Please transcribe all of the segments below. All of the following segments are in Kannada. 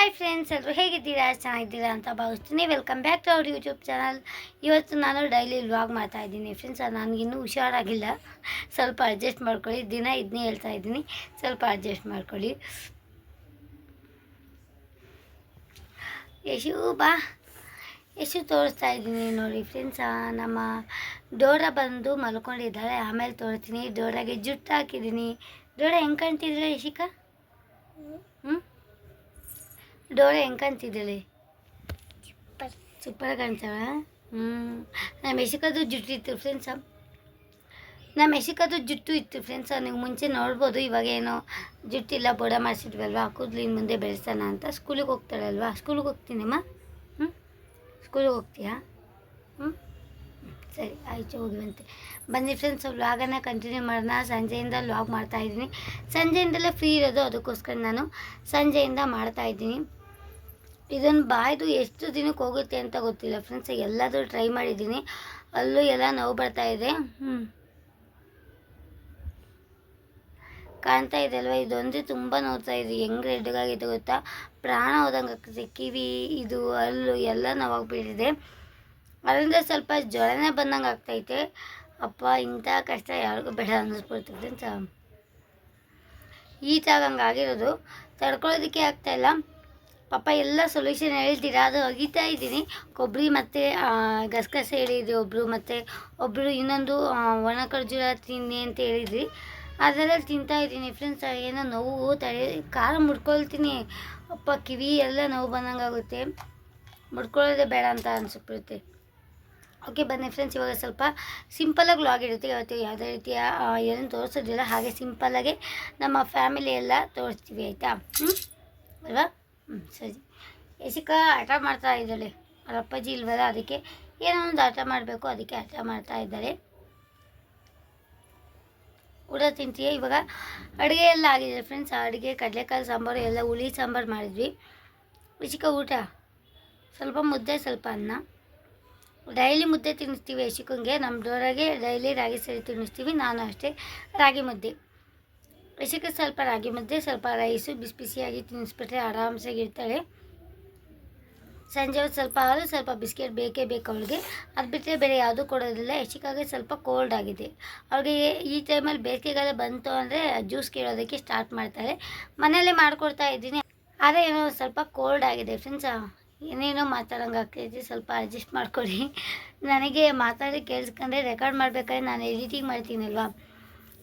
ಹಾಯ್ ಫ್ರೆಂಡ್ಸ್ ಎಲ್ಲರೂ ಹೇಗಿದ್ದೀರಾ? ಚೆನ್ನಾಗಿದ್ದೀರಾ ಅಂತ ಭಾವಿಸ್ತೀನಿ. ವೆಲ್ಕಮ್ ಬ್ಯಾಕ್ ಟು ಅವ್ರ ಯೂಟ್ಯೂಬ್ ಚಾನಲ್ ಇವತ್ತು ನಾನು ಡೈಲಿ ವ್ಲಾಗ್ ಮಾಡ್ತಾ ಇದ್ದೀನಿ. ಫ್ರೆಂಡ್ಸ್ ನನಗಿನ್ನೂ ಹುಷಾರಾಗಿಲ್ಲ. ಸ್ವಲ್ಪ ಅಡ್ಜಸ್ಟ್ ಮಾಡ್ಕೊಳ್ಳಿ. ದಿನ ಇದನ್ನೇ ಹೇಳ್ತಾ ಇದ್ದೀನಿ. ಸ್ವಲ್ಪ ಅಡ್ಜಸ್ಟ್ ಮಾಡ್ಕೊಳ್ಳಿ. ಯಶು ಬಾ. ಯಶು ತೋರಿಸ್ತಾ ಇದ್ದೀನಿ ನೋಡಿ ಫ್ರೆಂಡ್ಸ್ ನಮ್ಮ ಡೋರ ಬಂದು ಮಲ್ಕೊಂಡಿದ್ದಾಳೆ. ಆಮೇಲೆ ತೋರಿಸ್ತೀನಿ. ಡೋರಾಗೆ ಜುಟ್ಟು ಹಾಕಿದ್ದೀನಿ. ಡೋರ ಹೆಂಗೆ ಕಾಣ್ತಿದ್ರೆ ಯಶಿಕಾ? ಹ್ಞೂ ಡೋರ ಹೆಂಗೆ ಕಾಣ್ತಿದ್ದಾಳೆ ಸೂಪರ್ ಕಾಣ್ತಾವ? ಹ್ಞೂ ನಮ್ಮ ಎಸಿಕದು ಜುಟ್ಟು ಇತ್ತು ಫ್ರೆಂಡ್ಸ ನಮ್ಮ ಎಸಿಕದು ಜುಟ್ಟು ಇತ್ತು ಫ್ರೆಂಡ್ಸ ನೀವು ಮುಂಚೆ ನೋಡ್ಬೋದು ಇವಾಗ ಏನೋ ಜುಟ್ಟಿಲ್ಲ ಬೋಡ ಮಾಡಿಸಿದ್ವಲ್ವ? ಕೂದಲು ಇನ್ನು ಮುಂದೆ ಬೆಳೆಸೋಣ ಅಂತ ಸ್ಕೂಲಿಗೆ ಹೋಗ್ತಾಳಲ್ವಾ? ಸ್ಕೂಲಿಗೆ ಹೋಗ್ತೀನಮ್ಮ ಹ್ಞೂ ಸ್ಕೂಲಿಗೆ ಹೋಗ್ತೀಯಾ? ಹ್ಞೂ ಸರಿ ಆಯಿತು ಹೋಗಿವಂತೆ. ಬನ್ನಿ ಫ್ರೆಂಡ್ಸ್ ವ್ಲಾಗನ್ನು ಕಂಟಿನ್ಯೂ ಮಾಡೋಣ. ಸಂಜೆಯಿಂದ ವ್ಲಾಗ್ ಮಾಡ್ತಾಯಿದ್ದೀನಿ ಸಂಜೆಯಿಂದಲೇ ಫ್ರೀ ಇರೋದು ಅದಕ್ಕೋಸ್ಕರ ನಾನು ಸಂಜೆಯಿಂದ ಮಾಡ್ತಾಯಿದ್ದೀನಿ ಇದನ್ನು ಬಾಯ್ದು ಎಷ್ಟು ದಿನಕ್ಕೆ ಹೋಗುತ್ತೆ ಅಂತ ಗೊತ್ತಿಲ್ಲ ಫ್ರೆಂಡ್ಸ್ ಎಲ್ಲಾದರೂ ಟ್ರೈ ಮಾಡಿದ್ದೀನಿ. ಅಲ್ಲೂ ಎಲ್ಲ ನೋವು ಬರ್ತಾ ಇದೆ. ಹ್ಞೂ ಕಾಣ್ತಾ ಇದೆ ಅಲ್ವಾ? ಇದೊಂದೇ ತುಂಬ ನೋಡ್ತಾ ಇದೆ ಹೆಂಗೆ ರೆಡ್ಗಾಗಿದೆ ಗೊತ್ತಾ? ಪ್ರಾಣ ಹೋದಂಗೆ ಕಿವಿ, ಇದು ಅಲ್ಲು ಎಲ್ಲ ನೋವಾಗ್ಬಿಟ್ಟಿದೆ. ಅದರಿಂದ ಸ್ವಲ್ಪ ಜ್ವರನೇ ಬಂದಂಗೆ ಆಗ್ತೈತೆ. ಅಪ್ಪ, ಇಂಥ ಕಷ್ಟ ಯಾರಿಗೂ ಬೇಡ ಅನ್ನಿಸ್ಬಿಡ್ತದೆ ಫ್ರೆಂಡ್ಸ್ ಈ ಥರ ಹಂಗಾಗಿರೋದು. ತಡ್ಕೊಳ್ಳೋದಕ್ಕೆ ಆಗ್ತಾಯಿಲ್ಲ ಪಾಪ ಎಲ್ಲ ಸೊಲ್ಯೂಷನ್ ಹೇಳ್ತೀರಾ? ಅದು ಅಗಿತಾ ಇದ್ದೀನಿ. ಕೊಬ್ಬರಿ ಮತ್ತು ಗಸಗಸೆ ಹೇಳಿದ್ರಿ ಒಬ್ಬರು ಮತ್ತು ಒಬ್ಬರು ಇನ್ನೊಂದು ಒಣ ಖರ್ಜೂರ ತಿನ್ನಿ ಅಂತ ಹೇಳಿದ್ರಿ ಅದೆಲ್ಲ ತಿಂತಾ ಇದ್ದೀನಿ ಫ್ರೆಂಡ್ಸ್ ಏನೋ ನೋವು, ತಲೆ, ಖಾರ ಮುಡ್ಕೊಳ್ತೀನಿ. ಅಪ್ಪ, ಕಿವಿ ಎಲ್ಲ ನೋವು ಬಂದಂಗೆ ಆಗುತ್ತೆ ಮುಡ್ಕೊಳ್ಳೋದೇ ಬೇಡ ಅಂತ ಅನಿಸ್ಬಿಡುತ್ತೆ. ಓಕೆ, ಬನ್ನಿ ಫ್ರೆಂಡ್ಸ್ ಇವಾಗ ಸ್ವಲ್ಪ ಸಿಂಪಲಾಗಿ ಲಾಗ್ ಇರುತ್ತೆ ಇವತ್ತು ಯಾವುದೇ ರೀತಿಯ ಏನು ತೋರಿಸೋದಿಲ್ಲ. ಹಾಗೆ ಸಿಂಪಲ್ಲಾಗಿ ನಮ್ಮ ಫ್ಯಾಮಿಲಿ ಎಲ್ಲ ತೋರಿಸ್ತೀವಿ, ಆಯಿತಾ? ಅಲ್ವಾ? ಹ್ಞೂ ಸರಿ. ಯಶಿಕಾ ಆಟ ಮಾಡ್ತಾ ಇದ್ದಾಳೆ. ಅವ್ರ ಅಪ್ಪಾಜಿ ಇಲ್ವಲ್ಲ, ಅದಕ್ಕೆ ಏನೋ ಒಂದು ಆಟ ಮಾಡಬೇಕು, ಅದಕ್ಕೆ ಆಟ ಮಾಡ್ತಾ ಇದ್ದಾರೆ. ಊಟ ತಿಂತೀಯ? ಇವಾಗ ಅಡುಗೆ ಎಲ್ಲ ಆಗಿದೆ ಫ್ರೆಂಡ್ಸ್ ಅಡುಗೆ, ಕಡಲೆಕಾಳು, ಸಾಂಬಾರು, ಎಲ್ಲ ಹುಳಿ, ಸಾಂಬಾರು ಮಾಡಿದ್ವಿ. ಯಶಿಕ ಊಟ? ಸ್ವಲ್ಪ ಮುದ್ದೆ, ಸ್ವಲ್ಪ ಅನ್ನ. ಡೈಲಿ ಮುದ್ದೆ ತಿನ್ನಿಸ್ತೀವಿ ಯಶಿಕಂಗೆ ನಮ್ಮ ಡೋರಾಗೆ ಡೈಲಿ ರಾಗಿ ಸರಿ ತಿನ್ನಿಸ್ತೀವಿ. ನಾನು ಅಷ್ಟೇ ರಾಗಿ ಮುದ್ದೆ. ಯಶಿಕ ಸ್ವಲ್ಪ ರಾಗಿ ಮುದ್ದೆ, ಸ್ವಲ್ಪ ರೈಸು, ಬಿಸಿ ಬಿಸಿಯಾಗಿ ತಿನ್ನಿಸ್ಬಿಟ್ರೆ ಆರಾಮ್ಸಾಗಿ ಇರ್ತಾಳೆ. ಸಂಜೆ ಹೊತ್ತು ಸ್ವಲ್ಪ ಹಾಲು, ಸ್ವಲ್ಪ ಬಿಸ್ಕೆಟ್ ಬೇಕೇ ಬೇಕು ಅವಳಿಗೆ. ಅದು ಬಿಟ್ಟರೆ ಬೇರೆ ಯಾವುದೂ ಕೊಡೋದಿಲ್ಲ. ಯಶಿಕಾಗೆ ಸ್ವಲ್ಪ ಕೋಲ್ಡ್ ಆಗಿದೆ. ಅವಳಿಗೆ ಈ ಟೈಮಲ್ಲಿ ಬೇಸಿಗೆಗಾಲ ಬಂತು ಅಂದರೆ ಜ್ಯೂಸ್ ಕೇಳೋದಕ್ಕೆ ಸ್ಟಾರ್ಟ್ ಮಾಡ್ತಾಳೆ. ಮನೆಯಲ್ಲೇ ಮಾಡಿಕೊಡ್ತಾ ಇದ್ದೀನಿ. ಆದರೆ ಏನೋ ಸ್ವಲ್ಪ ಕೋಲ್ಡ್ ಆಗಿದೆ ಫ್ರೆಂಡ್ಸ್ ಏನೇನೋ ಮಾತಾಡೋಂಗೆ ಆಗ್ತೈತಿ ಸ್ವಲ್ಪ ಅಡ್ಜಸ್ಟ್ ಮಾಡ್ಕೊಡಿ ನನಗೆ ಮಾತಾಡಿ ಕೇಳಿಸ್ಕೊಂಡ್ರೆ ರೆಕಾರ್ಡ್ ಮಾಡಬೇಕಾದ್ರೆ ನಾನು ಎಡಿಟಿಂಗ್ ಮಾಡ್ತೀನಲ್ವಾ?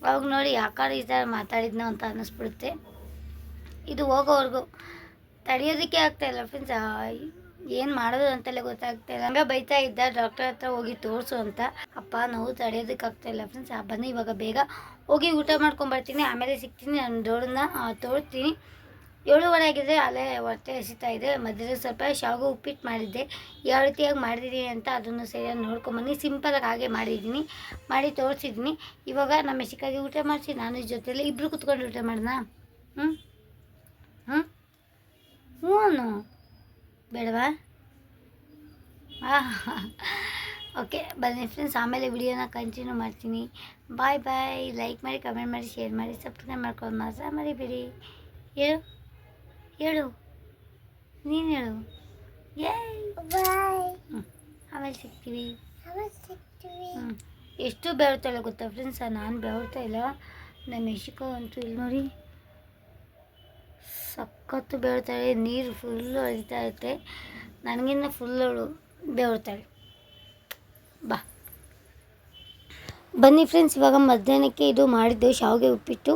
ಅವಾಗ ನೋಡಿ ಯಾಕಾರ ಈ ಥರ ಮಾತಾಡಿದ್ನೋ ಅಂತ ಅನ್ನಿಸ್ಬಿಡುತ್ತೆ. ಇದು ಹೋಗೋವರೆಗೂ ತಡೆಯೋದಕ್ಕೆ ಆಗ್ತಾಯಿಲ್ಲ ಫ್ರೆಂಡ್ಸ್ ಏನು ಮಾಡೋದು ಅಂತಲೇ ಗೊತ್ತಾಗ್ತಾ ಇಲ್ಲ. ಹಂಗೆ ಬೈತಾ ಇದ್ದ ಡಾಕ್ಟರ್ ಹತ್ರ ಹೋಗಿ ತೋರಿಸು ಅಂತ. ಅಪ್ಪ, ನೋವು ತಡೆಯೋದಕ್ಕೆ ಆಗ್ತಾಯಿಲ್ಲ ಫ್ರೆಂಡ್ಸ್ ಬನ್ನಿ ಇವಾಗ ಬೇಗ. ಹೋಗಿ ಊಟ ಮಾಡ್ಕೊಂಬರ್ತೀನಿ ಆಮೇಲೆ ಸಿಗ್ತೀನಿ. ನಾನು ಡೋಳನ್ನ ತೋರಿಸ್ತೀನಿ ಏಳುವರೆ ಆಗಿದೆ ಅಲ್ಲೇ ಹೊಟ್ಟೆ ಹಸಿತಾ ಇದೆ. ಮಧ್ಯದಲ್ಲಿ ಸ್ವಲ್ಪ ಶಾವಿಗೆ ಉಪ್ಪಿಟ್ಟು ಮಾಡಿದ್ದೆ. ಯಾವ ರೀತಿಯಾಗಿ ಮಾಡಿದ್ದೀನಿ ಅಂತ ಅದನ್ನು ಸರಿಯಾಗಿ ನೋಡ್ಕೊಂಬನ್ನಿ. ಸಿಂಪಲಾಗಿ ಹಾಗೆ ಮಾಡಿದ್ದೀನಿ. ಮಾಡಿ ತೋರಿಸಿದ್ದೀನಿ. ಇವಾಗ ನಮ್ಮ ಚಿಕ್ಕಾಗಿ ಊಟ ಮಾಡಿಸಿ, ನಾನು ಜೊತೆಯಲ್ಲಿ ಇಬ್ಬರು ಕುತ್ಕೊಂಡು ಊಟ ಮಾಡೋಣ. ಹ್ಞೂ ಹ್ಞೂ ಹ್ಞೂ ಬೇಡವಾ? ಓಕೆ, ಬನ್ನಿ ಫ್ರೆಂಡ್ಸ್ ಆಮೇಲೆ ವಿಡಿಯೋನ ಕಂಟಿನ್ಯೂ ಮಾಡ್ತೀನಿ. ಬಾಯ್ ಬಾಯ್ ಲೈಕ್ ಮಾಡಿ ಕಮೆಂಟ್ ಮಾಡಿ ಶೇರ್ ಮಾಡಿ ಸಬ್ಸ್ಕ್ರೈಬ್ ಮಾಡ್ಕೊಂಡು ಮಾತ್ರ ಮರಿಬೇಡಿ. ಹೇಳು? ಹೇಳು. ನೀನು ಹೇಳು. ಬಾಯ್ ಆಮೇಲೆ ಸಿಗ್ತೀವಿ. ಹ್ಞೂ ಎಷ್ಟು ಬೆವರ್ತಾಳೆ ಗೊತ್ತಾ ಫ್ರೆಂಡ್ಸ್ ನಾನು ಬೆವರ್ತಾ ಇಲ್ಲ. ನಮ್ಮ ಯಶಿಕ ಅಂತೂ ಇಲ್ಲಿ ನೋಡಿ. ಸಖತ್ತು ಬೆವರ್ತಾಳೆ ನೀರು ಫುಲ್ಲು ಹರಿತಾ ಇರುತ್ತೆ ನನಗಿನ್ನ ಫುಲ್ ಅವಳು ಬೆವರ್ತಾಳೆ. ಬಾ. ಬನ್ನಿ ಫ್ರೆಂಡ್ಸ್ ಇವಾಗ ಮಧ್ಯಾಹ್ನಕ್ಕೆ ಇದು ಮಾಡಿದ್ದು, ಶಾವಿಗೆ ಉಪ್ಪಿಟ್ಟು.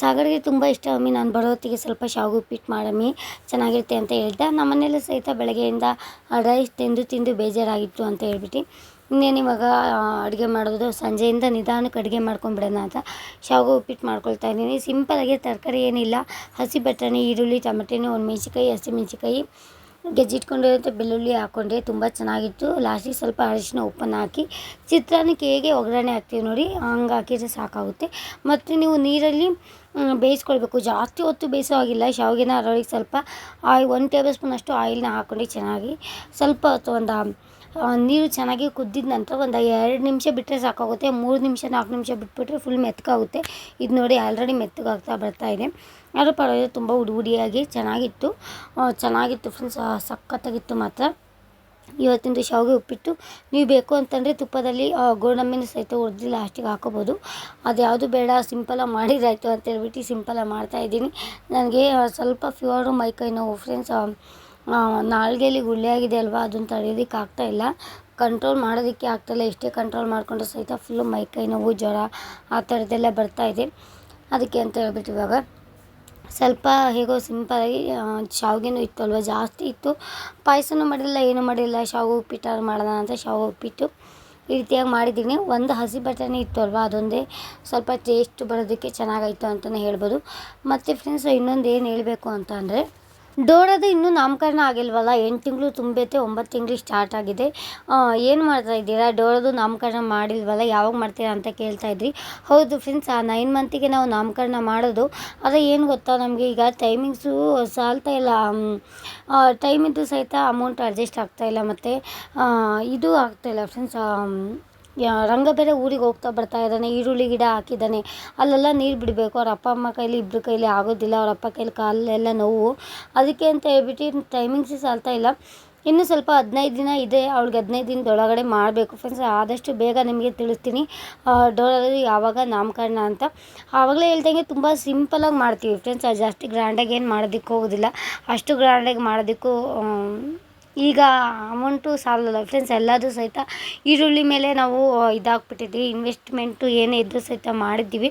ಸಾಗರಿಗೆ ತುಂಬ ಇಷ್ಟ. ಅಮ್ಮಿ, ನಾನು ಬರೋತ್ತಿಗೆ ಸ್ವಲ್ಪ ಶಾವಿಗೆ ಉಪ್ಪಿಟ್ಟು ಮಾಡಮ್ಮಿ. ಚೆನ್ನಾಗಿರುತ್ತೆ ಅಂತ ಹೇಳ್ದೆ. ನಮ್ಮ ಮನೇಲಿ ಸಹಿತ ಬೆಳಗ್ಗೆಯಿಂದ ರೈಸ್ ತಿಂದು ತಿಂದು ಬೇಜಾರಾಗಿತ್ತು ಅಂತ ಹೇಳ್ಬಿಟ್ಟು. ಇನ್ನೇನು ಇವಾಗ ಅಡುಗೆ ಮಾಡೋದು ಸಂಜೆಯಿಂದ ನಿಧಾನಕ್ಕೆ ಅಡುಗೆ ಮಾಡ್ಕೊಂಬಿಡೋಣ ಅಂತ ಶಾವಿಗೆ ಉಪ್ಪಿಟ್ಟು ಮಾಡ್ಕೊಳ್ತಾ ಇದ್ದೀನಿ. ಸಿಂಪಲಾಗಿ ತರಕಾರಿ ಏನಿಲ್ಲ. ಹಸಿ ಬಟಾಣಿ, ಈರುಳ್ಳಿ ಟೊಮೆಟೊ ಒಂದು ಮೆಣಸಿಕಾಯಿ ಹಸಿಮೆಣಸಿಕಾಯಿ ಗೆಜ್ಜಿಟ್ಕೊಂಡಿರೋಂಥ ಬೆಳ್ಳುಳ್ಳಿ ಹಾಕ್ಕೊಂಡ್ರೆ ತುಂಬ ಚೆನ್ನಾಗಿತ್ತು. ಲಾಸ್ಟಿಗೆ ಸ್ವಲ್ಪ ಅರಿಶಿನ ಉಪ್ಪನ್ನು ಹಾಕಿ, ಚಿತ್ರಾನ್ನಕ್ಕೆ ಹೇಗೆ ಒಗ್ಗರಣೆ ಹಾಕ್ತೀವಿ ನೋಡಿ, ಹಂಗೆ ಹಾಕಿದರೆ ಸಾಕಾಗುತ್ತೆ. ಮತ್ತು ನೀವು ನೀರಲ್ಲಿ ಬೇಯಿಸ್ಕೊಳ್ಬೇಕು. ಜಾಸ್ತಿ ಹೊತ್ತು ಬೇಯಿಸೋ ಹಾಗಿಲ್ಲ. ಶಾವಿಗೆನ ಅದರೊಳಗೆ ಸ್ವಲ್ಪ ಆಯ್, ಒಂದು ಟೇಬಲ್ ಸ್ಪೂನಷ್ಟು ಆಯಿಲ್ನ ಹಾಕ್ಕೊಂಡು ಚೆನ್ನಾಗಿ. ಸ್ವಲ್ಪ ಹೊತ್ತು ಒಂದು ನೀರು ಚೆನ್ನಾಗಿ ಕುದ್ದಿದ ನಂತರ ಒಂದು ಎರಡು ನಿಮಿಷ ಬಿಟ್ಟರೆ ಸಾಕಾಗುತ್ತೆ, ಮೂರು ನಿಮಿಷ, ನಾಲ್ಕು ನಿಮಿಷ ಬಿಟ್ಬಿಟ್ರೆ ಫುಲ್ ಮೆತ್ತಗಾಗುತ್ತೆ ಇದು ನೋಡಿ ಆಲ್ರೆಡಿ ಮೆತ್ತಗಾಗ್ತಾ ಬರ್ತಾ ಇದೆ. ಆದರೂ ಪರವಾಗಿಲ್ಲ, ತುಂಬ ಉಡಿ ಉಡಿಯಾಗಿ ಚೆನ್ನಾಗಿತ್ತು ಚೆನ್ನಾಗಿತ್ತು ಫ್ರೆಂಡ್ಸ್ ಸಖತ್ತಾಗಿತ್ತು ಮಾತ್ರ. ಇವತ್ತಿಂದು ಶಾವಿಗೆ ಉಪ್ಪಿಟ್ಟು, ನೀವು ಬೇಕು ಅಂತಂದರೆ ತುಪ್ಪದಲ್ಲಿ ಗೋಡಂಬಿನ ಸಹಿತ ಹುರಿದು ಲಾಸ್ಟಿಗೆ ಹಾಕೋಬೋದು. ಅದು ಯಾವುದು ಬೇಡ ಸಿಂಪಲಾಗಿ ಮಾಡಿದಾಯಿತು ಅಂತ ಹೇಳ್ಬಿಟ್ಟು ಸಿಂಪಲಾಗಿ ಮಾಡ್ತಾಯಿದ್ದೀನಿ ನನಗೆ ಸ್ವಲ್ಪ ಫೀವರು ಮೈಕೈ ನೋವು ಫ್ರೆಂಡ್ಸ್ ನಾಲ್ಗೆಯಲ್ಲಿ ಗುಳ್ಳೆ ಆಗಿದೆ ಅಲ್ವಾ? ಅದನ್ನು ತಡೆಯೋದಕ್ಕೆ ಇಲ್ಲ. ಕಂಟ್ರೋಲ್ ಮಾಡೋದಕ್ಕೆ ಆಗ್ತಾಯಿಲ್ಲ ಎಷ್ಟೇ ಕಂಟ್ರೋಲ್ ಮಾಡಿಕೊಂಡ್ರು ಸಹಿತ ಫುಲ್ಲು ಮೈಕೈ ನೋವು, ಜ್ವರ ಆ ಥರದ್ದೆಲ್ಲ ಬರ್ತಾಯಿದೆ ಅದಕ್ಕೆ ಅಂತ ಹೇಳ್ಬಿಟ್ಟು ಇವಾಗ ಸ್ವಲ್ಪ ಹೇಗೋ ಸಿಂಪಲಾಗಿ ಶಾವ್ಗೆನೂ ಇತ್ತು ಅಲ್ವಾ? ಜಾಸ್ತಿ ಇತ್ತು. ಪಾಯಸನೂ ಮಾಡಿಲ್ಲ, ಏನೂ ಮಾಡಿಲ್ಲ. ಶಾವಿಗೆ ಉಪ್ಪಿಟ್ಟು ಮಾಡೋಣ ಅಂತ ಶಾವಿಗೆ ಉಪ್ಪಿಟ್ಟು ಈ ರೀತಿಯಾಗಿ ಮಾಡಿದ್ದೀನಿ. ಒಂದು ಹಸಿ ಬಟಾಣಿ ಇತ್ತು ಅಲ್ವಾ? ಅದೊಂದೇ ಸ್ವಲ್ಪ ಟೇಸ್ಟ್ ಬರೋದಕ್ಕೆ ಚೆನ್ನಾಗಾಯಿತು ಅಂತಲೇ ಹೇಳ್ಬೋದು. ಮತ್ತು ಫ್ರೆಂಡ್ಸ್ ಇನ್ನೊಂದು ಏನು ಹೇಳಬೇಕು ಅಂತ ಅಂದರೆ ಡೋರದು ಇನ್ನೂ ನಾಮಕರಣ ಆಗಿಲ್ವಲ್ಲ? ಎಂಟು ತಿಂಗಳು ತುಂಬೈತೆ, ಒಂಬತ್ತು ತಿಂಗಳು ಸ್ಟಾರ್ಟ್ ಆಗಿದೆ. ಏನು ಮಾಡ್ತಾ ಇದ್ದೀರಾ? ಡೋರದು ನಾಮಕರಣ ಮಾಡಿಲ್ವಲ್ಲ? ಯಾವಾಗ ಮಾಡ್ತೀರಾ ಅಂತ ಕೇಳ್ತಾ ಇದ್ರಿ. ಹೌದು ಫ್ರೆಂಡ್ಸ್ ಆ ನೈನ್ ಮಂತಿಗೆ ನಾವು ನಾಮಕರಣ ಮಾಡೋದು. ಆದರೆ ಏನು ಗೊತ್ತಾ ನಮಗೆ? ಈಗ ಟೈಮಿಂಗ್ಸು ಸಾಲ್ತಾ ಇಲ್ಲ. ಟೈಮಿದ್ದು ಸಹಿತ ಅಮೌಂಟ್ ಅಡ್ಜಸ್ಟ್ ಆಗ್ತಾಯಿಲ್ಲ ಮತ್ತು ಇದು ಆಗ್ತಾಯಿಲ್ಲ ಫ್ರೆಂಡ್ಸ್ ರಂಗ ಬೇರೆ ಊರಿಗೆ ಹೋಗ್ತಾ ಬರ್ತಾ ಇದ್ದಾನೆ, ಈರುಳ್ಳಿ ಗಿಡ ಹಾಕಿದ್ದಾನೆ. ಅಲ್ಲೆಲ್ಲ ನೀರು ಬಿಡಬೇಕು, ಅವ್ರ ಅಪ್ಪ ಅಮ್ಮ ಕೈಲಿ ಇಬ್ಬರ ಕೈಲಿ ಆಗೋದಿಲ್ಲ, ಅವ್ರ ಅಪ್ಪ ಕೈಲಿ ಕಾಲೆಲ್ಲ ನೋವು. ಅದಕ್ಕೆ ಅಂತ ಹೇಳ್ಬಿಟ್ಟು ಟೈಮಿಂಗ್ಸೇ ಸಾಲ್ತಾ ಇಲ್ಲ. ಇನ್ನು ಸ್ವಲ್ಪ ಹದಿನೈದು ದಿನ ಇದೆ, ಅವಳಿಗೆ ಹದಿನೈದು ದಿನದೊಳಗಡೆ ಮಾಡಬೇಕು ಫ್ರೆಂಡ್ಸ್ ಆದಷ್ಟು ಬೇಗ ನಿಮಗೆ ತಿಳಿಸ್ತೀನಿ. ಡೋರಲ್ಲಿ ಯಾವಾಗ ನಾಮಕರಣ ಅಂತ. ಆವಾಗಲೇ ಹೇಳ್ದಂಗೆ ತುಂಬ ಸಿಂಪಲಾಗಿ ಮಾಡ್ತೀವಿ ಫ್ರೆಂಡ್ಸ್ ಜಾಸ್ತಿ ಗ್ರ್ಯಾಂಡಾಗಿ ಏನು ಮಾಡೋದಕ್ಕೆ ಹೋಗೋದಿಲ್ಲ. ಅಷ್ಟು ಗ್ರ್ಯಾಂಡಾಗಿ ಮಾಡೋದಕ್ಕೂ ಈಗ ಅಮೌಂಟು ಸಾಲಲ್ಲ ಫ್ರೆಂಡ್ಸ್ ಎಲ್ಲದೂ ಸಹಿತ ಈರುಳ್ಳಿ ಮೇಲೆ ನಾವು ಇದಾಗ್ಬಿಟ್ಟಿದ್ವಿ. ಇನ್ವೆಸ್ಟ್ಮೆಂಟು ಏನೇ ಇದ್ದರೂ ಸಹಿತ ಮಾಡಿದ್ದೀವಿ.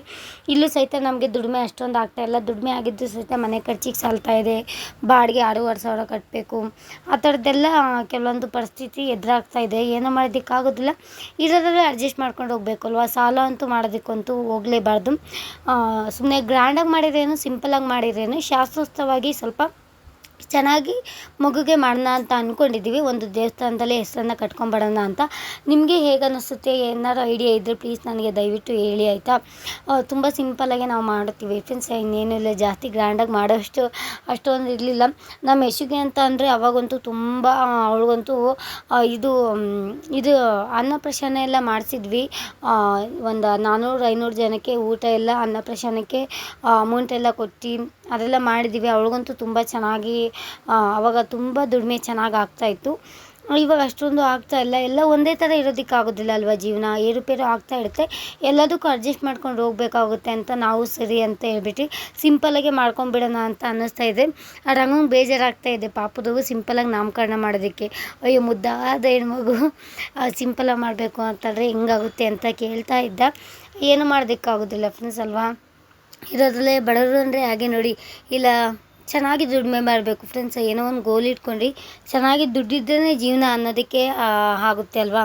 ಇಲ್ಲೂ ಸಹಿತ ನಮಗೆ ದುಡಿಮೆ ಅಷ್ಟೊಂದು ಆಗ್ತಾಯಿಲ್ಲ ದುಡಿಮೆ ಆಗಿದ್ದು ಸಹಿತ ಮನೆ ಖರ್ಚಿಗೆ ಸಾಲ್ತಾ ಇದೆ. ಬಾಡಿಗೆ ಆರೂವರೆ ಸಾವಿರ ಕಟ್ಟಬೇಕು ಆ ಥರದ್ದೆಲ್ಲ ಕೆಲವೊಂದು ಪರಿಸ್ಥಿತಿ ಎದುರಾಗ್ತಾ ಇದೆ. ಏನೋ ಮಾಡೋದಕ್ಕಾಗೋದಿಲ್ಲ. ಇರೋದ್ರಲ್ಲೇ ಅಡ್ಜಸ್ಟ್ ಮಾಡ್ಕೊಂಡು ಹೋಗಬೇಕು ಅಲ್ವಾ ಸಾಲ ಅಂತೂ ಮಾಡೋದಕ್ಕಂತೂ ಹೋಗಲೇಬಾರ್ದು. ಸುಮ್ಮನೆ ಗ್ರ್ಯಾಂಡಾಗಿ ಮಾಡಿದ್ರೇನು ಸಿಂಪಲಾಗಿ ಮಾಡಿದ್ರೇನು, ಶಾಸ್ತ್ರೋಸ್ತವಾಗಿ ಸ್ವಲ್ಪ ಚೆನ್ನಾಗಿ ಮಗುಗೆ ಮಾಡೋಣ ಅಂತ ಅಂದ್ಕೊಂಡಿದ್ದೀವಿ ಒಂದು ದೇವಸ್ಥಾನದಲ್ಲೇ ಹೆಸರನ್ನ ಕಟ್ಕೊಂಬಿಡೋಣ ಅಂತ. ನಿಮಗೆ ಹೇಗೆ ಅನ್ನಿಸುತ್ತೆ ಏನಾರು ಐಡಿಯಾ ಇದ್ದರೆ ಪ್ಲೀಸ್ ನನಗೆ ದಯವಿಟ್ಟು ಹೇಳಿ, ಆಯಿತಾ? ತುಂಬ ಸಿಂಪಲಾಗಿ ನಾವು ಮಾಡ್ತೀವಿ ಫ್ರೆಂಡ್ಸ್, ಇನ್ನೇನು ಇಲ್ಲ. ಜಾಸ್ತಿ ಗ್ರ್ಯಾಂಡಾಗಿ ಮಾಡೋಷ್ಟು, ಅಷ್ಟೊಂದು ಇರಲಿಲ್ಲ. ನಮ್ಮ ಯಶುಗೆ ಅಂತ ಅಂದರೆ ಅವಾಗಂತೂ ತುಂಬ ಅವಳಿಗಂತೂ ಇದು ಇದು ಅನ್ನಪ್ರಸನ್ನ ಎಲ್ಲ ಮಾಡಿಸಿದ್ವಿ. ಒಂದು ನಾನ್ನೂರು ಐನೂರು ಜನಕ್ಕೆ ಊಟ ಎಲ್ಲ ಅನ್ನಪ್ರಸನ್ನಕ್ಕೆ ಅಮೌಂಟ್ ಎಲ್ಲ ಕೊಟ್ಟು ಅದೆಲ್ಲ ಮಾಡಿದ್ದೀವಿ. ಅವಳಿಗಂತೂ ತುಂಬ ಚೆನ್ನಾಗಿ ಆವಾಗ ತುಂಬ ದುಡಿಮೆ ಚೆನ್ನಾಗಿ ಆಗ್ತಾಯಿತ್ತು ಇವಾಗ ಅಷ್ಟೊಂದು ಆಗ್ತಾ ಇಲ್ಲ. ಎಲ್ಲ ಒಂದೇ ಥರ ಇರೋದಕ್ಕಾಗೋದಿಲ್ಲ ಅಲ್ವಾ ಜೀವನ? ಏರುಪೇರು ಆಗ್ತಾ ಇರುತ್ತೆ. ಎಲ್ಲದಕ್ಕೂ ಅಡ್ಜಸ್ಟ್ ಮಾಡ್ಕೊಂಡು ಹೋಗ್ಬೇಕಾಗುತ್ತೆ ಅಂತ ನಾವು ಸರಿ ಅಂತ ಹೇಳ್ಬಿಟ್ಟು ಸಿಂಪಲಾಗೆ ಮಾಡ್ಕೊಂಬಿಡೋಣ ಅಂತ ಅನ್ನಿಸ್ತಾ ಇದೆ. ಆ ರಂಗಂಗೆ ಬೇಜಾರಾಗ್ತಾ ಇದೆ. ಪಾಪದವು ಸಿಂಪಲಾಗಿ ನಾಮಕರಣ ಮಾಡೋದಕ್ಕೆ. ಅಯ್ಯೋ, ಮುದ್ದಾದ ಹೆಣ್ಮಗು ಸಿಂಪಲಾಗಿ ಮಾಡಬೇಕು ಅಂತಂದರೆ ಹೆಂಗಾಗುತ್ತೆ ಅಂತ ಕೇಳ್ತಾ ಇದ್ದ. ಏನು ಮಾಡೋದಕ್ಕಾಗೋದಿಲ್ಲ ಫ್ರೆಂಡ್ಸ್ ಅಲ್ವಾ? ಇರೋದ್ರಲ್ಲೇ ಬಡವರು ಅಂದರೆ ಹಾಗೆ ನೋಡಿ. ಇಲ್ಲ, ಚೆನ್ನಾಗಿ ದುಡಿಮೆ ಮಾಡಬೇಕು ಫ್ರೆಂಡ್ಸ್ ಏನೋ ಒಂದು ಗೋಲ್ ಇಟ್ಕೊಂಡ್ರಿ. ಚೆನ್ನಾಗಿ ದುಡ್ಡಿದ್ರೇ ಜೀವನ ಅನ್ನೋದಕ್ಕೆ ಆಗುತ್ತೆ ಅಲ್ವಾ?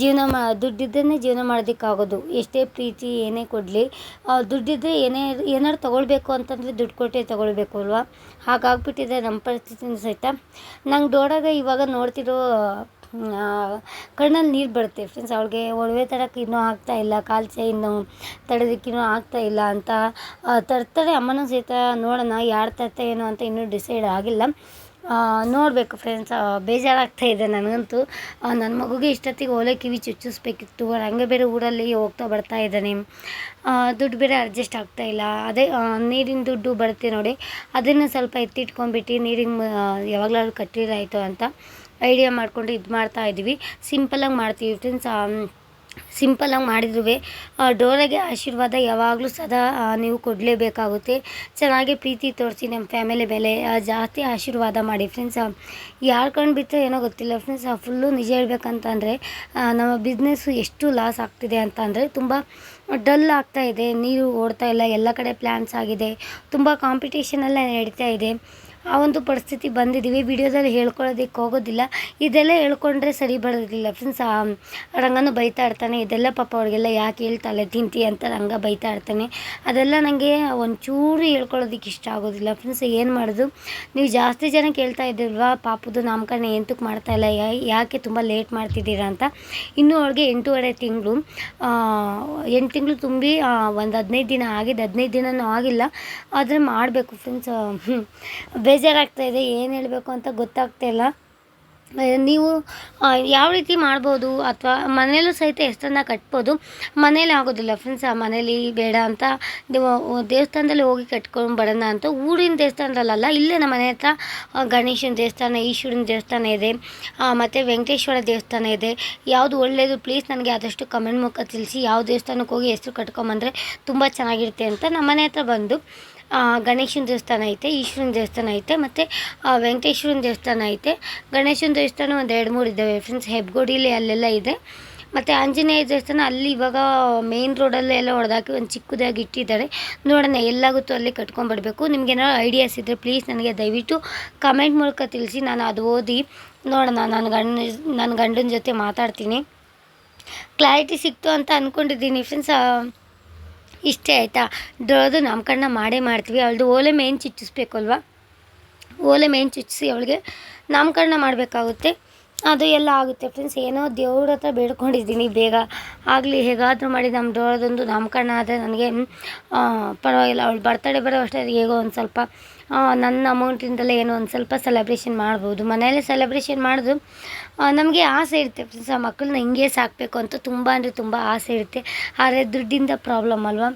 ಜೀವನ ಮಾ ದುಡ್ಡಿದ್ರೇ ಜೀವನ ಮಾಡೋದಕ್ಕಾಗೋದು ಎಷ್ಟೇ ಪ್ರೀತಿ ಏನೇ ಕೊಡಲಿ ದುಡ್ಡಿದ್ದರೆ ಏನೇ ಏನಾರು ತೊಗೊಳ್ಬೇಕು ಅಂತಂದರೆ ದುಡ್ಡು ಕೊಟ್ಟೇ ತೊಗೊಳ್ಬೇಕು ಅಲ್ವಾ? ಹಾಗಾಗ್ಬಿಟ್ಟಿದೆ ನಮ್ಮ ಪರಿಸ್ಥಿತಿನೂ ಸಹಿತ. ನಂಗೆ ನೋಡಾಗ ಇವಾಗ ನೋಡ್ತಿರೋ ಕಣ್ಣಲ್ಲಿ ನೀರು ಬರುತ್ತೆ. ಫ್ರೆಂಡ್ಸ್ ಅವಳಿಗೆ ಒಡವೆ ತರಕ್ಕೆ ಇನ್ನೂ ಆಗ್ತಾ ಇಲ್ಲ ಕಾಲು ಚೈನು ತಡೋದಕ್ಕೆ ಇನ್ನೂ ಆಗ್ತಾ ಇಲ್ಲ ಅಂತ ತರ್ತಾರೆ ಅಮ್ಮನೂ ಸಹಿತ ನೋಡೋಣ, ಯಾರು ತರ್ತಾ ಏನೋ ಅಂತ ಇನ್ನೂ ಡಿಸೈಡ್ ಆಗಿಲ್ಲ. ನೋಡಬೇಕು ಫ್ರೆಂಡ್ಸ್ ಬೇಜಾರಾಗ್ತಾ ಇದೆ ನನಗಂತೂ. ನನ್ನ ಮಗುಗೆ ಇಷ್ಟೊತ್ತಿಗೆ ಓಲೆ ಕಿವಿ ಚುಚ್ಚಿಸ್ಬೇಕಿತ್ತು ಹಂಗೆ ಬೇರೆ ಊರಲ್ಲಿ ಹೋಗ್ತಾ ಬರ್ತಾ ಇದ್ದಾನೆ. ದುಡ್ಡು ಬೇರೆ ಅಡ್ಜಸ್ಟ್ ಆಗ್ತಾ ಇಲ್ಲ. ಅದೇ ನೀರಿನ ದುಡ್ಡು ಬರುತ್ತೆ ನೋಡಿ, ಅದನ್ನು ಸ್ವಲ್ಪ ಎತ್ತಿಟ್ಕೊಂಡ್ಬಿಟ್ಟು ನೀರಿನ ಯಾವಾಗಲಾದ್ರೂ ಕಟ್ಟಿರಾಯಿತು ಅಂತ. ಐಡಿಯಾ ಮಾಡಿಕೊಂಡು ಇದು ಮಾಡ್ತಾ ಇದ್ವಿ. ಸಿಂಪಲಾಗಿ ಮಾಡ್ತೀವಿ ಫ್ರೆಂಡ್ಸ್ ಸಿಂಪಲಾಗಿ ಮಾಡಿದ್ರೂ ಡೋರಾಗೆ ಆಶೀರ್ವಾದ ಯಾವಾಗಲೂ ಸದಾ ನೀವು ಕೊಡಲೇಬೇಕಾಗುತ್ತೆ. ಚೆನ್ನಾಗಿ ಪ್ರೀತಿ ತೋರಿಸಿ ನಮ್ಮ ಫ್ಯಾಮಿಲಿ ಮೇಲೆ ಜಾಸ್ತಿ ಆಶೀರ್ವಾದ ಮಾಡಿ ಫ್ರೆಂಡ್ಸ್ ಯಾರು ಕಂಡು ಬಿಟ್ಟರೆ ಏನೋ ಗೊತ್ತಿಲ್ಲ ಫ್ರೆಂಡ್ಸ್ ಫುಲ್ಲು ನಿಜ ಹೇಳ್ಬೇಕಂತಂದರೆ ನಮ್ಮ ಬಿಸ್ನೆಸ್ಸು ಎಷ್ಟು ಲಾಸ್ ಆಗ್ತಿದೆ ಅಂತ ಅಂದರೆ ತುಂಬ ಡಲ್ ಆಗ್ತಾ ಇದೆ. ನೀರು ಓಡ್ತಾ ಇಲ್ಲ, ಎಲ್ಲ ಕಡೆ ಪ್ಲ್ಯಾನ್ಸ್ ಆಗಿದೆ. ತುಂಬ ಕಾಂಪಿಟೇಷನೆಲ್ಲ ನಡೀತಾ ಇದೆ. ಆ ಒಂದು ಪರಿಸ್ಥಿತಿ ಬಂದಿದ್ದೀವಿ ವಿಡಿಯೋದಲ್ಲಿ ಹೇಳ್ಕೊಳ್ಳೋದಕ್ಕೆ ಹೋಗೋದಿಲ್ಲ. ಇದೆಲ್ಲ ಹೇಳ್ಕೊಂಡ್ರೆ ಸರಿ ಬರೋದಿಲ್ಲ ಫ್ರೆಂಡ್ಸ್ ರಂಗನೂ ಬೈತಾ ಇರ್ತಾನೆ. ಇದೆಲ್ಲ ಪಾಪ ಅವ್ರಿಗೆಲ್ಲ ಯಾಕೆ ಹೇಳ್ತಾಳೆ, ತಿಂತಿ ಅಂತ ರಂಗ ಬೈತಾ ಇರ್ತಾನೆ. ಅದೆಲ್ಲ ನನಗೆ ಒಂಚೂರು ಹೇಳ್ಕೊಳ್ಳೋದಕ್ಕೆ ಇಷ್ಟ ಆಗೋದಿಲ್ಲ. ಫ್ರೆಂಡ್ಸ್ ಏನು ಮಾಡೋದು? ನೀವು ಜಾಸ್ತಿ ಜನ ಕೇಳ್ತಾ ಇದ್ದೀರಲ್ವಾ? ಪಾಪದು ನಾಮಕರಣ ಎಂತಕ್ಕೆ ಮಾಡ್ತಾ ಇಲ್ಲ. ಯಾ- ಯಾಕೆ ತುಂಬ ಲೇಟ್ ಮಾಡ್ತಿದ್ದೀರಾ ಅಂತ. ಇನ್ನೂ ಅವ್ರಿಗೆ ಎಂಟೂವರೆ ತಿಂಗಳು. ಎಂಟು ತಿಂಗಳು ತುಂಬಿ ಒಂದು ಹದಿನೈದು ದಿನ ಆಗಿದೆ. ಹದಿನೈದು ದಿನವೂ ಆಗಿಲ್ಲ. ಆದರೆ ಮಾಡಬೇಕು ಫ್ರೆಂಡ್ಸ್ ಬೇಜಾರಾಗ್ತಾ ಇದೆ, ಏನು ಹೇಳಬೇಕು ಅಂತ ಗೊತ್ತಾಗ್ತಾ ಇಲ್ಲ. ನೀವು ಯಾವ ರೀತಿ ಮಾಡ್ಬೋದು ಅಥವಾ ಮನೇಲೂ ಸಹಿತ ಎಷ್ಟನ್ನ ಕಟ್ಬೋದು? ಮನೇಲಿ ಆಗೋದಿಲ್ಲ ಫ್ರೆಂಡ್ಸ್ ಆ ಮನೇಲಿ ಬೇಡ ಅಂತ. ನೀವು ದೇವಸ್ಥಾನದಲ್ಲಿ ಹೋಗಿ ಕಟ್ಕೊಂಡು ಬರೋಣ ಅಂತ. ಊರಿನ ದೇವಸ್ಥಾನದಲ್ಲ ಇಲ್ಲೇ ನಮ್ಮ ಮನೆ ಹತ್ರ ಗಣೇಶನ ದೇವಸ್ಥಾನ, ಈಶ್ವರನ ದೇವಸ್ಥಾನ ಇದೆ. ಮತ್ತು ವೆಂಕಟೇಶ್ವರ ದೇವಸ್ಥಾನ ಇದೆ. ಯಾವುದು ಒಳ್ಳೆಯದು ಪ್ಲೀಸ್ ನನಗೆ ಆದಷ್ಟು ಕಮೆಂಟ್ ಮುಖ ತಿಳಿಸಿ. ಯಾವ ದೇವಸ್ಥಾನಕ್ಕೆ ಹೋಗಿ ಹೆಸರು ಕಟ್ಕೊಂಬಂದರೆ ತುಂಬ ಚೆನ್ನಾಗಿರುತ್ತೆ ಅಂತ ನಮ್ಮ ಮನೆ ಹತ್ರ ಬಂದು. ಗಣೇಶನ ದೇವಸ್ಥಾನ ಐತೆ, ಈಶ್ವರನ ದೇವಸ್ಥಾನ ಐತೆ, ಮತ್ತು ವೆಂಕಟೇಶ್ವರನ ದೇವಸ್ಥಾನ ಐತೆ. ಗಣೇಶನ ದೇವಸ್ಥಾನ ಒಂದು ಎರಡು ಮೂರು ಇದ್ದಾವೆ ಫ್ರೆಂಡ್ಸ್ ಹೆಬ್ಗೋಡಿಲಿ ಅಲ್ಲೆಲ್ಲ ಇದೆ. ಮತ್ತು ಆಂಜನೇಯ ದೇವಸ್ಥಾನ ಅಲ್ಲಿ ಇವಾಗ ಮೇನ್ ರೋಡಲ್ಲೇ ಎಲ್ಲ ಹೊಡೆದಾಕಿ ಒಂದು ಚಿಕ್ಕದಾಗಿ ಇಟ್ಟಿದ್ದಾರೆ. ನೋಡೋಣ, ಎಲ್ಲಾಗುತ್ತೋ ಅಲ್ಲಿ ಕಟ್ಕೊಂಡ್ಬರ್ಬೇಕು ನಿಮ್ಗೆ ಏನಾದ್ರು ಐಡಿಯಾಸ್ ಇದ್ದರೆ ಪ್ಲೀಸ್ ನನಗೆ ದಯವಿಟ್ಟು ಕಮೆಂಟ್ ಮೂಲಕ ತಿಳಿಸಿ, ನಾನು ಅದು ಓದಿ ನೋಡೋಣ ನನ್ನ ಗಂಡ ನನ್ನ ಗಂಡನ ಜೊತೆ ಮಾತಾಡ್ತೀನಿ. ಕ್ಲಾರಿಟಿ ಸಿಕ್ತು ಅಂತ ಅಂದ್ಕೊಂಡಿದ್ದೀನಿ ಫ್ರೆಂಡ್ಸ್ ಇಷ್ಟೇ ಆಯಿತಾ? ಡೋದು ನಾಮಕರಣ ಮಾಡೇ ಮಾಡ್ತೀವಿ. ಅವಳದು ಓಲೆ ಮೇನ್ ಚುಚ್ಚಿಸ್ಬೇಕಲ್ವ ಓಲೆ ಮೇನ್ ಚುಚ್ಚಿಸಿ ಅವಳಿಗೆ ನಾಮಕರಣ ಮಾಡಬೇಕಾಗುತ್ತೆ. ಅದು ಎಲ್ಲ ಆಗುತ್ತೆ ಫ್ರೆಂಡ್ಸ್. ಏನೋ ದೇವ್ರ ಹತ್ರ ಬೇಡ್ಕೊಂಡಿದ್ದೀನಿ ಬೇಗ. ಆಗಲಿ, ಹೇಗಾದರೂ ಮಾಡಿ ನಮ್ಮ ದೊಡ್ಡದೊಂದು ನಾಮಕರಣ ಆದರೆ ನನಗೆ ಪರವಾಗಿಲ್ಲ. ಅವಳು ಬರ್ತಡೇ ಬರೋ ಅಷ್ಟೇ ಹೇಗೋ ಒಂದು ಸ್ವಲ್ಪ ನನ್ನ ಅಮೌಂಟಿಂದಲೇ ಏನೋ ಒಂದು ಸ್ವಲ್ಪ ಸೆಲೆಬ್ರೇಷನ್ ಮಾಡ್ಬೋದು. ಮನೆಯಲ್ಲೇ ಸೆಲೆಬ್ರೇಷನ್ ಮಾಡಿದ್ರು ನಮಗೆ ಆಸೆ ಇರುತ್ತೆ ಫ್ರೆಂಡ್ಸ್. ಆ ಮಕ್ಕಳನ್ನ ಹಿಂಗೆ ಸಾಕಬೇಕು ಅಂತ ತುಂಬ ಅಂದರೆ ತುಂಬ ಆಸೆ ಇರುತ್ತೆ. ಆದರೆ ದುಡ್ಡಿಂದ ಪ್ರಾಬ್ಲಮ್ ಅಲ್ವಾ?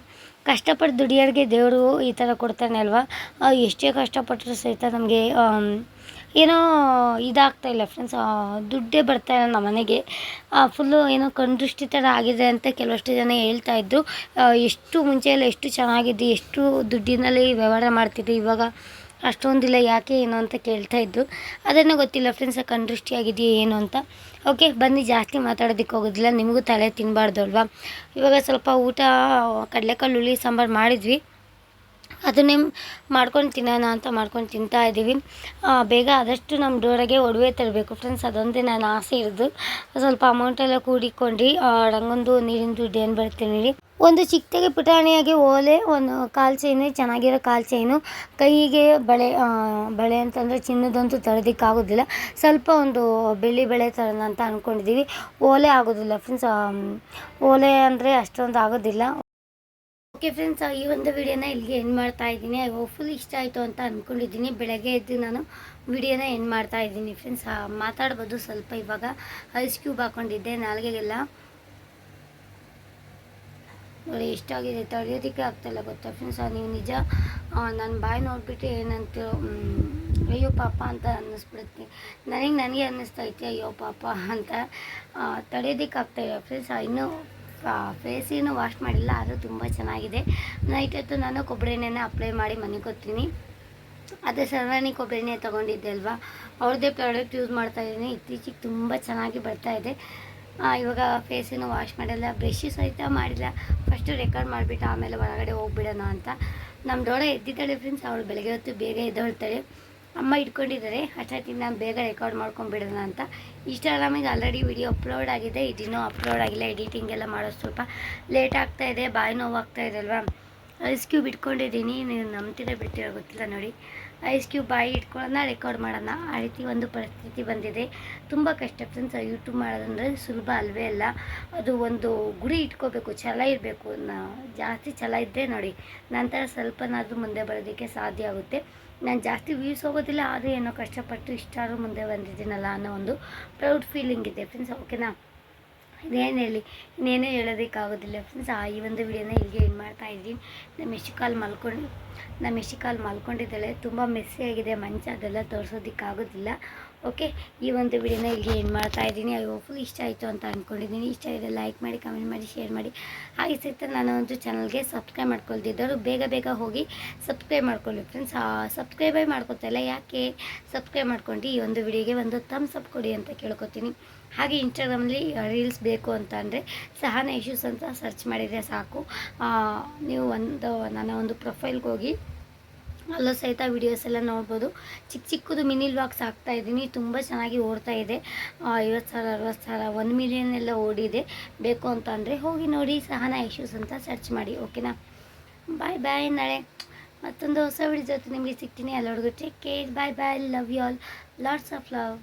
ಕಷ್ಟಪಟ್ಟು ದುಡಿಯೋರಿಗೆ ದೇವರು ಈ ಥರ ಕೊಡ್ತಾನೆ ಅಲ್ವಾ? ಎಷ್ಟೇ ಕಷ್ಟಪಟ್ಟರು ಸಹಿತ ನಮಗೆ ಏನೋ ಇದಾಗ್ತಾ ಇಲ್ಲ ಫ್ರೆಂಡ್ಸ್ ದುಡ್ಡೇ ಬರ್ತಾ ಇಲ್ಲ ನಮ್ಮ ಮನೆಗೆ ಫುಲ್ಲು ಏನೋ ಕಣ್ದೃಷ್ಟಿ ಥರ ಆಗಿದೆ ಅಂತ ಕೆಲವಷ್ಟು ಜನ ಹೇಳ್ತಾ ಇದ್ದರು ಎಷ್ಟು ಮುಂಚೆ ಎಲ್ಲ ಎಷ್ಟು ಚೆನ್ನಾಗಿದ್ದು, ಎಷ್ಟು ದುಡ್ಡಿನಲ್ಲಿ ವ್ಯವಹಾರ ಮಾಡ್ತಿದ್ವಿ ಇವಾಗ ಅಷ್ಟೊಂದಿಲ್ಲ, ಯಾಕೆ ಏನು ಅಂತ ಕೇಳ್ತಾ ಇದ್ದು ಅದನ್ನು ಗೊತ್ತಿಲ್ಲ ಫ್ರೆಂಡ್ಸ್ ಕಣ್ದೃಷ್ಟಿ ಆಗಿದೆಯಾ, ಏನು ಅಂತ. ಓಕೆ ಬನ್ನಿ, ಜಾಸ್ತಿ ಮಾತಾಡೋದಕ್ಕೆ ಹೋಗೋದಿಲ್ಲ. ನಿಮಗೂ ತಲೆ ತಿನ್ನಬಾರ್ದು ಅಲ್ವಾ? ಇವಾಗ ಸ್ವಲ್ಪ ಊಟ, ಕಡಲೆಕಾಳು, ಹುಳಿ, ಸಾಂಬಾರು ಮಾಡಿದ್ವಿ. ಅದನ್ನೇ ಮಾಡ್ಕೊಂಡು ತಿನ್ನೋಣ ಅಂತ ಮಾಡ್ಕೊಂಡು ತಿಂತಾ ಇದ್ದೀವಿ. ಬೇಗ ಆದಷ್ಟು ನಮ್ಮ ಡೋರಾಗೆ ಒಡವೆ ತರಬೇಕು ಫ್ರೆಂಡ್ಸ್ ಅದೊಂದೇ ನಾನು ಆಸೆ ಇರೋದು. ಸ್ವಲ್ಪ ಅಮೌಂಟೆಲ್ಲ ಕೂಡಿಕೊಂಡು ರಂಗೊಂದು ನೀರಿನ ದುಡ್ಡು ಏನು ಬರುತ್ತೆ ಒಂದು ಚಿಕ್ಕದಾಗಿ ಪುಟಾಣಿಯಾಗಿ ಓಲೆ, ಒಂದು ಕಾಲು ಚೈನು ಚೆನ್ನಾಗಿರೋ ಕಾಲು ಚೈನು ಕೈಗೆ ಬಳೆ ಬಳೆ ಅಂತಂದರೆ ಚಿನ್ನದಂತೂ ತರೋದಕ್ಕಾಗೋದಿಲ್ಲ. ಸ್ವಲ್ಪ ಒಂದು ಬೆಳ್ಳಿ ಬಳೆ ತರೋಣ ಅಂತ ಅಂದ್ಕೊಂಡಿದ್ದೀವಿ ಓಲೆ ಆಗೋದಿಲ್ಲ ಫ್ರೆಂಡ್ಸ್ ಓಲೆ ಅಂದರೆ ಅಷ್ಟೊಂದು ಆಗೋದಿಲ್ಲ. ಓಕೆ ಫ್ರೆಂಡ್ಸ್ ಈ ಒಂದು ವಿಡಿಯೋನ ಇಲ್ಲಿಗೆ ಎಂಡ್ ಮಾಡ್ತಾ ಇದ್ದೀನಿ. ಐ ಹೋಪ್ಫುಲ್ ಇಷ್ಟ ಆಯಿತು ಅಂತ ಅಂದ್ಕೊಂಡಿದ್ದೀನಿ ಬೆಳಗ್ಗೆ ಎದ್ದು ನಾನು ವಿಡಿಯೋನ ಎಂಡ್ ಮಾಡ್ತಾ ಇದ್ದೀನಿ ಫ್ರೆಂಡ್ಸ್ ಮಾತಾಡ್ಬೋದು ಸ್ವಲ್ಪ ಇವಾಗ. ಐಸ್ ಕ್ಯೂಬ್ ಹಾಕ್ಕೊಂಡಿದ್ದೆ ನಾಲ್ಗೆಗೆಲ್ಲ. ನೋಡಿ, ಎಷ್ಟಾಗಿದೆ ತಡೆಯೋದಕ್ಕೆ ಆಗ್ತಾಯಿಲ್ಲ ಗೊತ್ತಾ ಫ್ರೆಂಡ್ಸ್ ನೀವು ನಿಜ ನನ್ನ ಬಾಯಿ ನೋಡಿಬಿಟ್ಟು ಏನಂತ ಅಯ್ಯೋ ಪಾಪ ಅಂತ ಅನ್ನಿಸ್ಬಿಡುತ್ತೆ. ನನಗೆ ನನಗೆ ಅನ್ನಿಸ್ತೈತೆ ಅಯ್ಯೋ ಪಾಪ ಅಂತ ತಡೆಯೋದಕ್ಕೆ ಆಗ್ತಾಯಿಲ್ಲ ಫ್ರೆಂಡ್ಸ್ ಇನ್ನೂ ಫೇಸಿನೂ ವಾಶ್ ಮಾಡಿಲ್ಲ ಆದರೂ ತುಂಬ ಚೆನ್ನಾಗಿದೆ. ನೈಟ್ ಹೊತ್ತು ನಾನು ಕೊಬ್ಬರಿ ಎಣ್ಣೆನ ಅಪ್ಲೈ ಮಾಡಿ ಮನೆಗೆ ಹೋಗ್ತೀನಿ. ಅದೇ ಸರ್ವಾಣಿ ಕೊಬ್ಬರಿ ಎಣ್ಣೆ ತೊಗೊಂಡಿದ್ದೆ ಅಲ್ವಾ? ಅವ್ರದ್ದೇ ಪ್ರಾಡಕ್ಟ್ ಯೂಸ್ ಮಾಡ್ತಾ ಇದ್ದೀನಿ. ಇತ್ತೀಚೆಗೆ ತುಂಬ ಚೆನ್ನಾಗಿ ಬರ್ತಾ ಇದೆ. ಇವಾಗ ಫೇಸನ್ನು ವಾಶ್ ಮಾಡಿಲ್ಲ ಬ್ರಷ್ ಸಹಿತ ಮಾಡಿಲ್ಲ. ಫಸ್ಟು ರೆಕಾರ್ಡ್ ಮಾಡಿಬಿಟ್ಟು ಆಮೇಲೆ ಹೊರಗಡೆ ಹೋಗ್ಬಿಡೋಣ ಅಂತ. ನಮ್ಮ ದೊಡ್ಡ ಎದ್ದಿದ್ದಾಳೆ ಫ್ರೆಂಡ್ಸ್ ಅವಳು ಬೆಳಗ್ಗೆ ಹೊತ್ತು ಬೇಗ ಎದ್ದೊಳ್ತಾಳೆ. ಅಮ್ಮ ಇಟ್ಕೊಂಡಿದ್ದಾರೆ ಅಷ್ಟೊತ್ತಿಗೆ ನಾನು ಬೇಗ ರೆಕಾರ್ಡ್ ಮಾಡ್ಕೊಂಡ್ಬಿಡೋಣ ಅಂತ. ಇನ್ಸ್ಟಾಗ್ರಾಮಿಗೆ ಆಲ್ರೆಡಿ ವಿಡಿಯೋ ಅಪ್ಲೋಡ್ ಆಗಿದೆ. ಇದಿನ್ನೂ ಅಪ್ಲೋಡ್ ಆಗಿಲ್ಲ. ಎಡಿಟಿಂಗ್ ಎಲ್ಲ ಮಾಡೋದು ಸ್ವಲ್ಪ ಲೇಟ್ ಆಗ್ತಾ ಇದೆ. ಬಾಯಿ ನೋವು ಆಗ್ತಾ ಇದೆ ಅಲ್ವಾ? ಐಸ್ ಕ್ಯೂಬ್ ಇಟ್ಕೊಂಡಿದ್ದೀನಿ. ನೀವು ನಂಬ್ತೀರ ಬಿಟ್ಟಿರೋ ಗೊತ್ತಿಲ್ಲ ನೋಡಿ. ಐಸ್ ಕ್ಯೂಬ್ ಬಾಯಿ ಇಟ್ಕೊಳ್ಳೋಣ ರೆಕಾರ್ಡ್ ಮಾಡೋಣ. ಆ ರೀತಿ ಒಂದು ಪರಿಸ್ಥಿತಿ ಬಂದಿದೆ. ತುಂಬ ಕಷ್ಟ. ಫ್ರೆಂಡ್ಸ್ ಯೂಟ್ಯೂಬ್ ಮಾಡೋದಂದರೆ ಸುಲಭ ಅಲ್ವೇ ಅಲ್ಲ. ಅದು ಒಂದು ಗುರಿ ಇಟ್ಕೋಬೇಕು. ಛಲ ಇರಬೇಕು. ಜಾಸ್ತಿ ಛಲ ಇದ್ದರೆ ನೋಡಿ ನಂತರ ಸ್ವಲ್ಪನಾದರೂ ಮುಂದೆ ಬರೋದಕ್ಕೆ ಸಾಧ್ಯ ಆಗುತ್ತೆ. ನಾನು ಜಾಸ್ತಿ ವ್ಯೂಸ್ ಹೋಗೋದಿಲ್ಲ, ಆದರೂ ಏನೋ ಕಷ್ಟಪಟ್ಟು ಇಷ್ಟಾದ್ರೂ ಮುಂದೆ ಬಂದಿದ್ದೀನಲ್ಲ ಅನ್ನೋ ಒಂದು ಪ್ರೌಡ್ ಫೀಲಿಂಗ್ ಇದೆ ಫ್ರೆಂಡ್ಸ್ ಓಕೆನಾ ಇನ್ನೇನು ಹೇಳಿ, ಇನ್ನೇನೇ ಹೇಳೋದಕ್ಕಾಗೋದಿಲ್ಲ ಫ್ರೆಂಡ್ಸ್ ಆ ಈ ಒಂದು ವಿಡಿಯೋನ ಇಲ್ಲಿಗೆ ಏನು ಮಾಡ್ತಾ ಇದ್ದೀನಿ. ನಮ್ಮ ಎಷ್ಟು ಕಾಲು ಮಲ್ಕೊಂಡು ನಮ್ಮ ಎಷ್ಟು ಕಾಲು ಮಲ್ಕೊಂಡಿದ್ದಾಳೆ, ತುಂಬ ಮೆಸ್ಸಿ ಆಗಿದೆ ಮಂಚ ಅದೆಲ್ಲ ತೋರಿಸೋದಕ್ಕಾಗೋದಿಲ್ಲ. ಓಕೆ ಈ ಒಂದು ವಿಡಿಯೋನ ಇಲ್ಲಿ ಏನು ಮಾಡ್ತಾ ಇದ್ದೀನಿ. ಐ ಹೋಪ್ಫುಲ್ ಇಷ್ಟ ಆಯಿತು ಅಂತ ಅಂದ್ಕೊಂಡಿದ್ದೀನಿ ಇಷ್ಟ ಆಗಿದೆ ಲೈಕ್ ಮಾಡಿ ಕಮೆಂಟ್ ಮಾಡಿ ಶೇರ್ ಮಾಡಿ. ಹಾಗೆ ಸಹಿತ ನಾನು ಒಂದು ಚಾನಲ್ಗೆ ಸಬ್ಸ್ಕ್ರೈಬ್ ಮಾಡ್ಕೊಳ್ತಿದ್ದವರು ಬೇಗ ಬೇಗ ಹೋಗಿ ಸಬ್ಸ್ಕ್ರೈಬ್ ಮಾಡ್ಕೊಳ್ಳಿ ಫ್ರೆಂಡ್ಸ್ ಸಬ್ಸ್ಕ್ರೈಬೇ ಮಾಡ್ಕೊತಾ ಇಲ್ಲ ಯಾಕೆ ಸಬ್ಸ್ಕ್ರೈಬ್ ಮಾಡ್ಕೊಂಡು ಈ ಒಂದು ವಿಡಿಯೋಗೆ ಒಂದು ಥಮ್ಸ್ ಅಪ್ ಕೊಡಿ ಅಂತ ಕೇಳ್ಕೊತೀನಿ. ಹಾಗೆ ಇನ್ಸ್ಟಾಗ್ರಾಮಲ್ಲಿ ರೀಲ್ಸ್ ಬೇಕು ಅಂತ ಅಂದರೆ ಸಹನ ಇಶ್ಯೂಸ್ ಅಂತ ಸರ್ಚ್ ಮಾಡಿದರೆ ಸಾಕು. ನೀವು ಒಂದು, ನನ್ನ ಒಂದು ಪ್ರೊಫೈಲ್ಗೆ ಹೋಗಿ ಅಲ್ಲೂ ಸಹಿತ ವಿಡಿಯೋಸ್ ಎಲ್ಲ ನೋಡ್ಬೋದು. ಚಿಕ್ಕ ಚಿಕ್ಕದು ಮಿನಿ ವ್ಲಾಗ್ಸ್ ಇದ್ದೀನಿ. ತುಂಬ ಚೆನ್ನಾಗಿ ಓಡ್ತಾ ಇದೆ. ಐವತ್ತು ಸಾವಿರ, ಅರವತ್ತು ಸಾವಿರ, ಒಂದು ಮಿಲಿಯನ್ ಎಲ್ಲ ಓಡಿದೆ. ಬೇಕು ಅಂತ ಅಂದರೆ ಹೋಗಿ ನೋಡಿ, ಸಹನ ಇಶ್ಯೂಸ್ ಅಂತ ಸರ್ಚ್ ಮಾಡಿ ಓಕೆನಾ ಬಾಯ್ ಬಾಯ್ ನಾಳೆ. ಮತ್ತೊಂದು ಹೊಸ ವಿಡಿಯೋ ಜೊತೆ ನಿಮಗೆ ಸಿಗ್ತೀನಿ. ಎಲ್ಲರಿಗೂ take care bye bye love you all lots of love